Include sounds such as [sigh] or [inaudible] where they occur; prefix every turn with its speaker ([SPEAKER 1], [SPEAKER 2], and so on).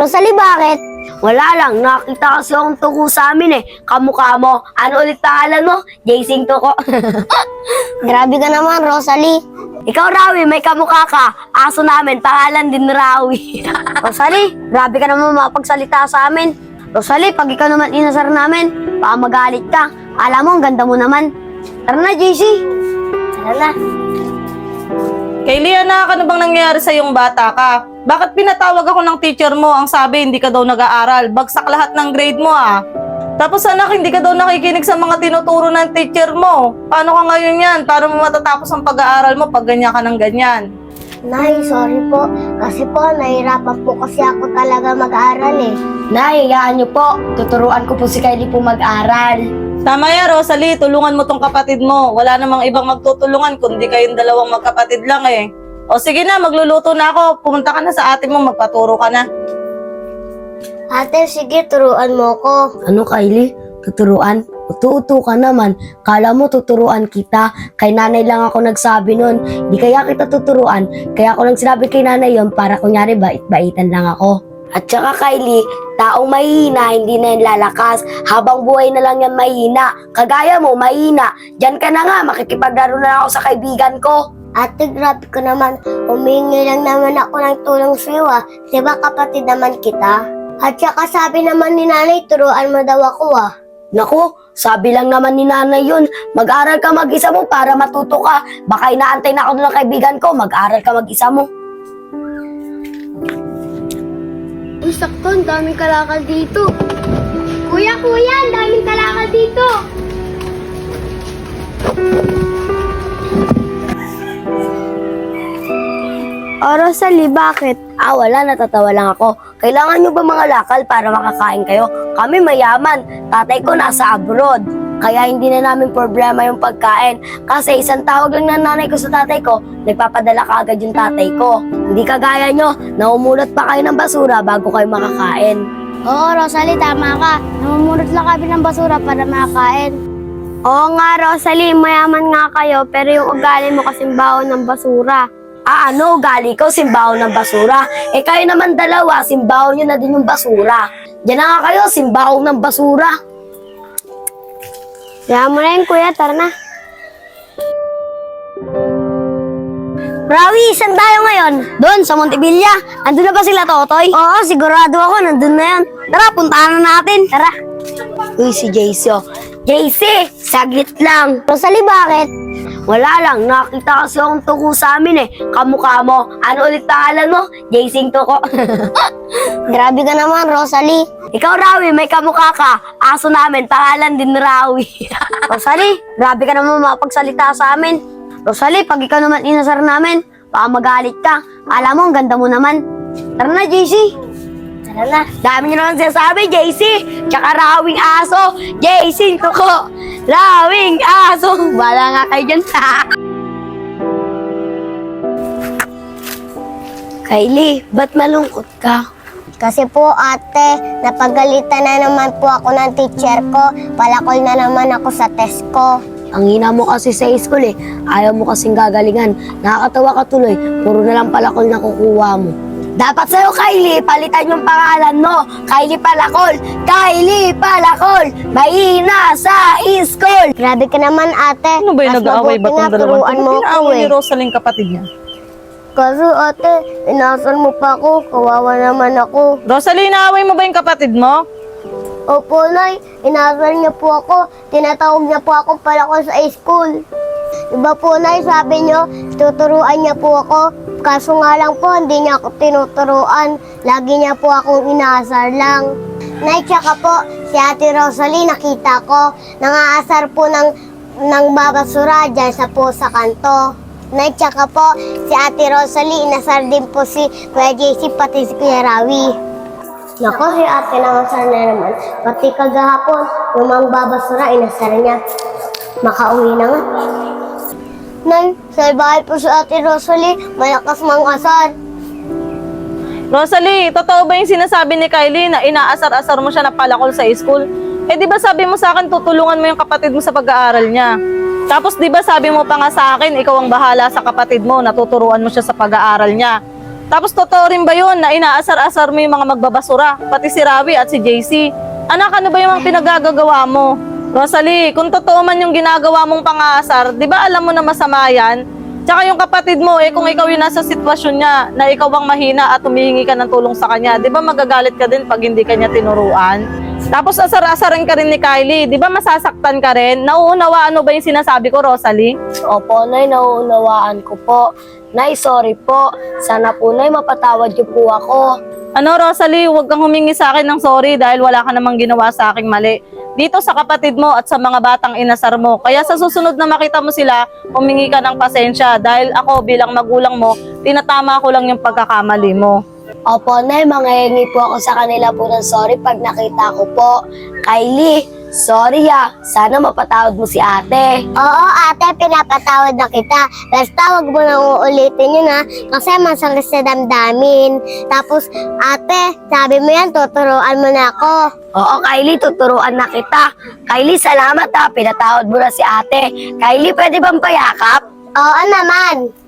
[SPEAKER 1] Rosalie, bakit? Wala lang, nakita kasi akong tuko sa amin eh. Kamukha mo. Ano ulit pangalan mo? Jacing Tuko. [laughs] [laughs] Grabe ka naman, Rosalie. Ikaw, Rawi, may kamukha ka. Aso namin, pangalan din Rawi. [laughs] Rosalie, grabe ka naman mapagsalita sa amin. Rosalie, pag ikaw naman inasar namin, baka magalit ka. Alam mo, ang ganda mo naman. Tara na, JC. Tara na.
[SPEAKER 2] Kaylee, anak, ano bang nangyayari sa yung bata ka? Bakit pinatawag ako ng teacher mo? Ang sabi, hindi ka daw nag-aaral. Bagsak lahat ng grade mo ah. Tapos anak, hindi ka daw nakikinig sa mga tinuturo ng teacher mo. Paano ka ngayon yan? Paano mo matatapos ang pag-aaral mo pag ganyan ka ng ganyan?
[SPEAKER 1] Nay, sorry po. Kasi po, nahirapan po kasi ako talaga mag-aral eh. Nay, hayaan niyo po. Tuturuan ko po si Kylie po mag-aral.
[SPEAKER 2] Tama yan, Rosalie. Tulungan mo tong kapatid mo. Wala namang ibang magtutulungan kundi kayong dalawang magkapatid lang eh. O sige na, magluluto na ako. Pumunta ka na sa ate mo, magpaturo ka na.
[SPEAKER 1] Ate, sige, turuan mo ko. Ano, Kylie? Tuturuan? Utu-utu ka naman. Kala mo tuturuan kita. Kay nanay lang ako nagsabi nun. Di kaya kita tuturuan. Kaya ako lang sinabi kay nanay yon para kunyari bait-baitan lang ako. At saka Kylie, taong mahihina, hindi na yan lalakas. Habang buhay na lang yan mahina. Kagaya mo, mahina. Diyan ka na nga, makikipaglaro na ako sa kaibigan ko. Ate, grabe ko naman. Humingi lang naman ako ng tulong sa'yo ah. Di ba kapatid naman kita? At saka sabi naman ni nanay, turuan mo daw ako ah. Naku, sabi lang naman ni nanay yun, mag-aral ka mag-isa mo para matuto ka. Baka inaantay na ako ng kaibigan ko, mag-aral ka mag-isa mo.
[SPEAKER 3] Uy, sakto, ang daming kalakal dito. Kuya, kuya, ang daming kalakal dito.
[SPEAKER 1] Oh, Rosalie, bakit? Ah, wala, natatawa lang ako. Kailangan nyo ba mga lakal para makakain kayo? Kami mayaman. Tatay ko nasa abroad. Kaya hindi na namin problema yung pagkain. Kasi isang tawag lang ng nanay ko sa tatay ko, nagpapadala ka agad yung tatay ko. Hindi kagaya nyo, naumulot pa kayo ng basura bago kayo makakain.
[SPEAKER 3] Oo, Rosalie, tama ka. Namumulot lang kami ng basura para makakain.
[SPEAKER 1] Oo nga, Rosalie, mayaman nga kayo, pero yung ugali mo kasing baon ng basura. Ah, ano, ugali ko, simbaho ng basura. Eh, kayo naman dalawa, simbaho nyo na din yung basura. Diyan na nga kayo, simbaho ng basura.
[SPEAKER 3] Kaya mo na yun, kuya. Tara na.
[SPEAKER 1] Rawi, saan tayo ngayon? Doon, sa Montevilla. Andun na ba sila, Totoy? Oo, sigurado ako, nandun na yan. Tara, puntahan na natin. Tara. Uy, si JC, oh. JC, saglit lang. Rosalie, bakit? Wala lang, nakita kasi akong tuko sa amin eh. Kamukha mo. Ano ulit pangalan mo? Jacing Tuko. [laughs] Grabe ka naman, Rosalie. Ikaw, Rawi, may kamukha ka. Aso namin, pangalan din Rawi. [laughs] Rosalie, grabe ka naman mapagsalita sa amin. Rosalie, pag ikaw naman inasar namin, baka magalit ka. Alam mo, ang ganda mo naman. Tara na, JC. Tara na. Dami niyo naman sinasabi, JC. Tsaka rawing aso. JC, tuko. Rawing aso. Wala nga kayo dyan. [laughs] Kylie, ba't malungkot ka?
[SPEAKER 4] Kasi po ate, napagalitan na naman po ako ng teacher ko. Palakol na naman ako sa test ko.
[SPEAKER 1] Ang hina mo kasi sa school eh. Ayaw mo kasing gagalingan. Nakakatawa ka tuloy. Puro na lang palakol na kukuha mo. Dapat sa'yo, Kylie, palitan yung pangalan mo. Kylie Palakol. Kylie Palakol. Mahina sa school.
[SPEAKER 4] Grabe ka naman ate.
[SPEAKER 2] Ano ba yung nag-aaway ba dalawang
[SPEAKER 4] turuan
[SPEAKER 2] to?
[SPEAKER 4] mo ako
[SPEAKER 2] ni
[SPEAKER 4] eh.
[SPEAKER 2] Rosalie kapatid niya.
[SPEAKER 4] Kaso ate, inasal mo pa ako. Kawawa naman ako.
[SPEAKER 2] Rosalie, naaway mo ba yung kapatid mo?
[SPEAKER 4] Opo, Nay. Inasal niya po ako. Tinatawag niya po ako pala ko sa school. Diba po, Nay, sabi niyo, tuturuan niya po ako. Kaso nga lang po, hindi niya ako tinuturuan. Lagi niya po akong inaasar lang. Nay, tsaka po, si Ate Rosalie, nakita ko, nangaasar po ng, ng babasura dyan sa po sa kanto. Nay, tsaka po, si Ate Rosalie, inasar din po si Kuya JC, pati si Kuya Rawi. Nako, si ate nangasar na naman. Pati kagahapon, yung mga babasura, inasar niya. Makauwi na nga. Nay, sa bahay po si ate Rosalie, malakas mang asar.
[SPEAKER 2] Rosalie, totoo ba yung sinasabi ni Kylie na inaasar-asar mo siya na palakol sa school? Eh di ba sabi mo sa akin tutulungan mo yung kapatid mo sa pag-aaral niya? Tapos di ba sabi mo pa nga sa akin, ikaw ang bahala sa kapatid mo, natuturuan mo siya sa pag-aaral niya. Tapos totoo rin ba yun na inaasar-asar mo yung mga magbabasura, pati si Rawi at si JC? Anak, ano ba yung mga pinagagagawa mo? Rosalie, kung totoo man yung ginagawa mong pang-aasar, di ba alam mo na masama yan? Tsaka yung kapatid mo, eh kung ikaw yung nasa sitwasyon niya, na ikaw ang mahina at humihingi ka ng tulong sa kanya, di ba magagalit ka din pag hindi kanya tinuruan? Tapos asar-asarin ka rin ni Kylie, di ba masasaktan ka rin? Nauunawaan mo ba yung sinasabi ko, Rosalie?
[SPEAKER 1] Opo, Nay, nauunawaan ko po. Nay, sorry po. Sana po, Nay, mapatawad niyo po ako.
[SPEAKER 2] Ano, Rosalie, huwag kang humingi sa akin ng sorry dahil wala ka namang ginawa sa aking mali. Dito sa kapatid mo at sa mga batang inasar mo. Kaya sa susunod na makita mo sila, humingi ka ng pasensya dahil ako bilang magulang mo, tinatama ko lang yung pagkakamali mo.
[SPEAKER 1] Opo, Nay, mangyayangi po ako sa kanila po ng sorry pag nakita ko po. Kylie, sorry ah. Sana mapatawad mo si ate.
[SPEAKER 4] Oo, ate, pinapatawad na kita. Basta wag mo na uulitin yun ha, kasi masakit sa damdamin. Tapos, ate, sabi mo yan, tuturuan mo na ako.
[SPEAKER 1] Oo, Kylie, tuturuan na kita. Kylie, salamat ah. Pinatawad mo na si ate. Kylie, pwede bang payakap?
[SPEAKER 4] Oo naman.